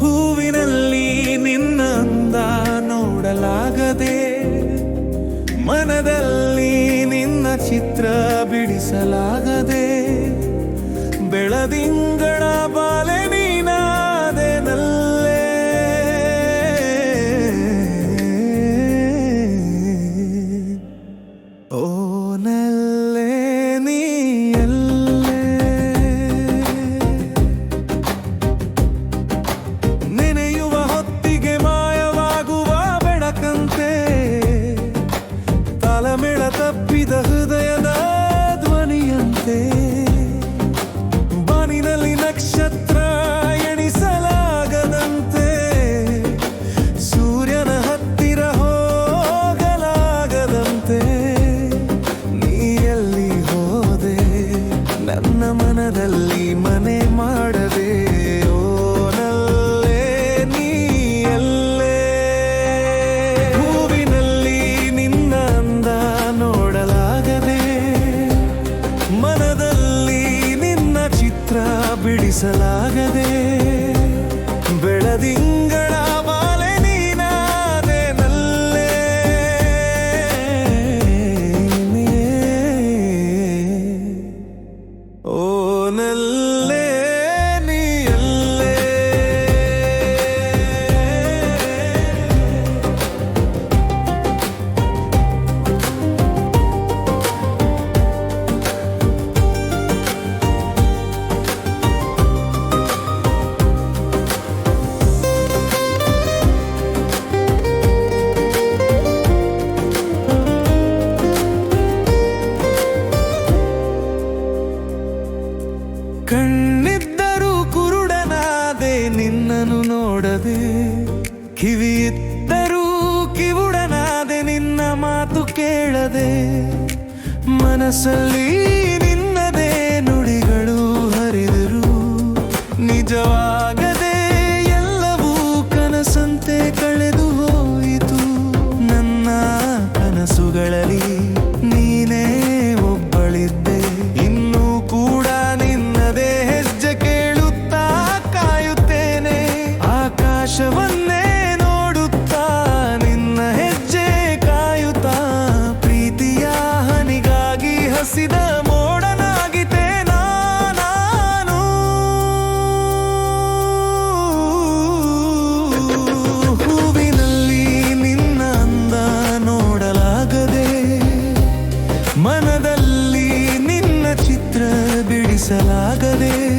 ಹೂವಿನಲ್ಲಿ ನಿನ್ನಂದ ನೋಡಲಾಗದೆ ಮನದಲ್ಲಿ ನಿನ್ನ ಚಿತ್ರ ಬಿಡಿಸಲಾಗದೆ ಬೆಳದಿಂಗಳ ಮನದಲ್ಲಿ ನಿನ್ನ ಚಿತ್ರ ಬಿಡಿಸಲಾಗದೆ ಬೆಳದಿಂಗ ಕಣ್ಣಿದ್ದರೂ ಕುರುಡನಾದೆ ನಿನ್ನನು ನೋಡದೆ. ಕಿವಿಯಿದ್ದರೂ ಕಿವುಡನಾದೆ ನಿನ್ನ ಮಾತು ಕೇಳದೆ. ಮನಸ್ಸಲ್ಲಿ this